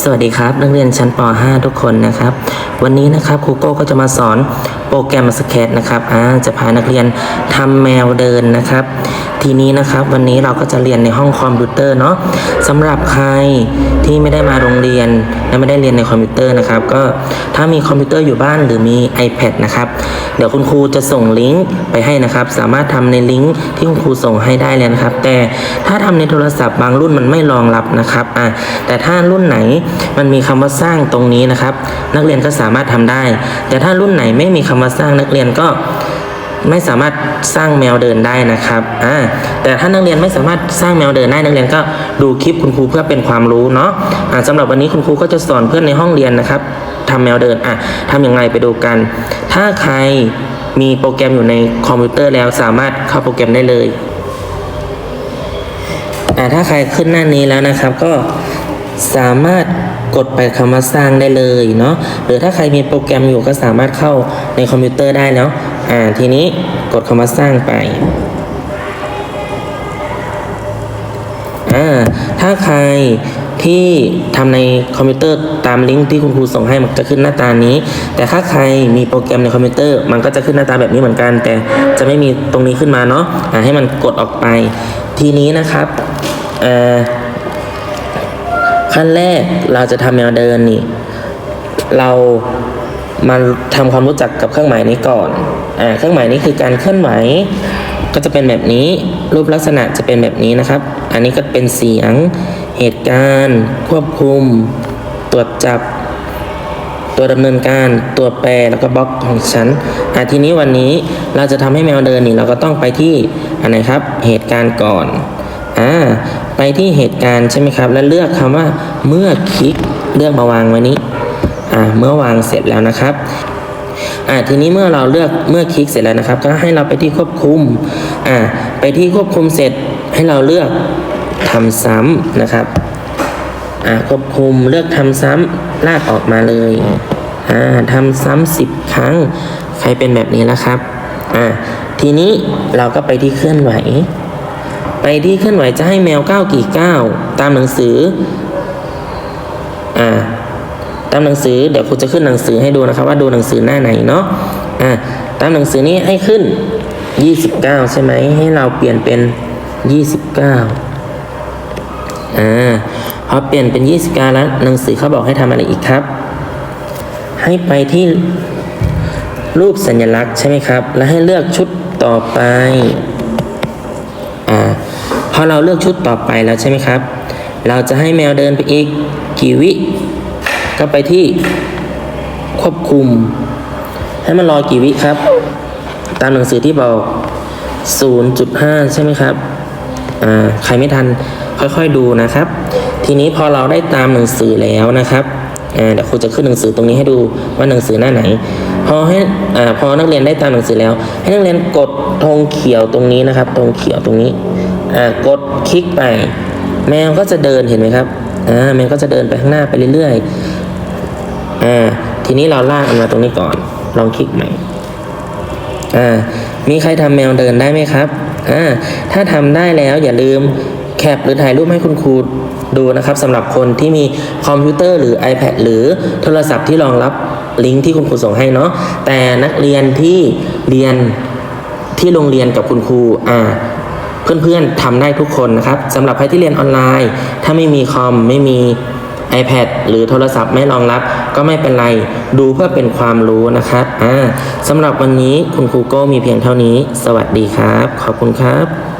สวัสดีครับนักเรียนชั้นป .5 ทุกคนนะครับ วันนี้นะครับครูโก้ก็จะมาสอนโปรแกรมสเก็ตนะครับอ่าจะพานักเรียนทำแมวเดินนะครับ ทีนี้นะครับวันนี้เราก็จะเรียนในห้องคอมพิวเตอร์เนาะสำหรับใครที่ไม่ได้มาโรงเรียนและไม่ได้เรียนในคอมพิวเตอร์นะครับ ก็ถ้ามีคอมพิวเตอร์อยู่บ้านหรือมี iPad นะครับ เดี๋ยวคุณครูจะส่งลิงก์ไปให้นะครับ สามารถทำในลิงก์ที่คุณครูส่งให้ได้เลยนะครับ แต่ถ้าทำในโทรศัพท์บางรุ่นมันไม่รองรับนะครับอะแต่ถ้ารุ่นไหนมันมีคำว่าสร้างตรงนี้นะครับ นักเรียนก็สามารถทำได้ แต่ถ้ารุ่นไหนไม่มีคำว่าสร้างนักเรียนก็ ไม่สามารถสร้างแมวเดินได้นะครับอ่าแต่ถ้านักเรียนไม่สามารถสร้างแมวเดินได้นักเรียนก็ดูคลิปคุณครูเพื่อเป็นความรู้เนาะอ่าสำหรับวันนี้คุณครูก็จะสอนเพื่อนในห้องเรียนนะครับทำแมวเดินอะทำยังไงไปดูกัน ถ้าใครมีโปรแกรมอยู่ในคอมพิวเตอร์แล้วสามารถเข้าโปรแกรมได้เลยอ่าถ้าใครขึ้นหน้านี้แล้วนะครับก็สามารถ กดไปคำว่าสร้างได้เลยเนาะหรือถ้าใครมีโปรแกรมอยู่ก็สามารถเข้าในคอมพิวเตอร์ได้แล้วอ่าทีนี้กดคำว่าสร้างไปอ่าถ้าใครที่ทำในคอมพิวเตอร์ตามลิงก์ที่คุณครูส่งให้มันจะขึ้นหน้าตานี้ แต่ถ้าใครมีโปรแกรมในคอมพิวเตอร์ มันก็จะขึ้นหน้าตาแบบนี้เหมือนกัน แต่จะไม่มีตรงนี้ขึ้นมาเนาะอ่าให้มันกดออกไป ทีนี้นะครับเอ่อ ขั้นแรกเราจะทำแนวเดินนี่ เรามาทำความรู้จักกับเครื่องหมายนี้ก่อนอ่าเครื่องหมายนี้คือการเคลื่อนไหวก็จะเป็นแบบนี้รูปลักษณะจะเป็นแบบนี้นะครับ อันนี้ก็เป็นเสียงเหตุการณ์ ควบคุม ตรวจจับ ตัวดำเนินการ ตัวแปรแล้วก็บล็อกของฉันอ่าทีนี้วันนี้เราจะทำให้แมวเดินนี่เราก็ต้องไปที่อันไหนครับเหตุการณ์ก่อนอ่า ไปที่เหตุการณ์ใช่ไหมครับ แล้วเลือกคำว่าเมื่อคลิกเลือกมาวางไว้นี้อ่าเมื่อวางเสร็จแล้วนะครับอ่าทีนี้เมื่อเราเลือกเมื่อคลิกเสร็จแล้วนะครับ ก็ให้เราไปที่ควบคุมอ่าไปที่ควบคุมเสร็จให้เราเลือกทำซ้ำนะครับอ่าควบคุมเลือกทำซ้ำลากออกมาเลยอ่าทำซ้ำสิบครั้ง ใครเป็นแบบนี้แล้วครับอ่าทีนี้เราก็ไปที่เคลื่อนไหว ไปที่เคลื่อนไหวจะให้แมวก้าวกี่ก้าวตามหนังสือ อ่า ตามหนังสือเดี๋ยวครูจะขึ้นหนังสือให้ดูนะครับ ว่าดูหนังสือหน้าไหนเนาะ อ่า ตามหนังสือนี้ให้ขึ้น 29 ใช่ไหม ให้เราเปลี่ยนเป็น 29 อ่า พอเปลี่ยนเป็น 29 แล้วหนังสือเขาบอกให้ทำอะไรอีกครับ ให้ไปที่รูปสัญลักษณ์ใช่ไหมครับ แล้วให้เลือกชุดต่อไป พอเราเลือกชุดต่อไปแล้วใช่ไหมครับ เราจะให้แมวเดินไปอีกกี่วิ ก็ไปที่ควบคุม ให้มันรอกี่วิครับ ตามหนังสือที่บอก 0.5 ใช่ไหมครับ อ่า ใครไม่ทันค่อยๆดูนะครับ ทีนี้พอเราได้ตามหนังสือแล้วนะครับเดี๋ยวครูจะขึ้นหนังสือตรงนี้ให้ดูว่าหนังสือหน้าไหน พอให้อพอนักเรียนได้ตามหนังสือแล้ว ให้นักเรียนกดธงเขียวตรงนี้นะครับธงเขียวตรงนี้ กดคลิกไป แมวก็จะเดินเห็นไหมครับอ่าแมวก็จะเดินไปข้างหน้าไปเรื่อยๆอ่าทีนี้เราลากมันมาตรงนี้ก่อน ลองคลิกใหม่อ่ามีใครทำแมวเดินได้ไหมครับอ่าถ้าทำได้แล้วอย่าลืมแคปหรือถ่ายรูปให้คุณครูดูนะครับสำหรับคนที่มีคอมพิวเตอร์หรือ iPad หรือโทรศัพท์ที่รองรับลิงก์ที่คุณครูส่งให้เนาะแต่นักเรียนที่เรียนที่โรงเรียนกับคุณครูอ่า เพื่อนๆทำได้ทุกคนนะครับสำหรับใครที่เรียนออนไลน์ ถ้าไม่มีคอมไม่มี iPad หรือโทรศัพท์ไม่รองรับ ก็ไม่เป็นไรดูเพื่อเป็นความรู้นะครับอ่าสำหรับวันนี้คุณครูโก้มีเพียงเท่านี้ สวัสดีครับ ขอบคุณครับ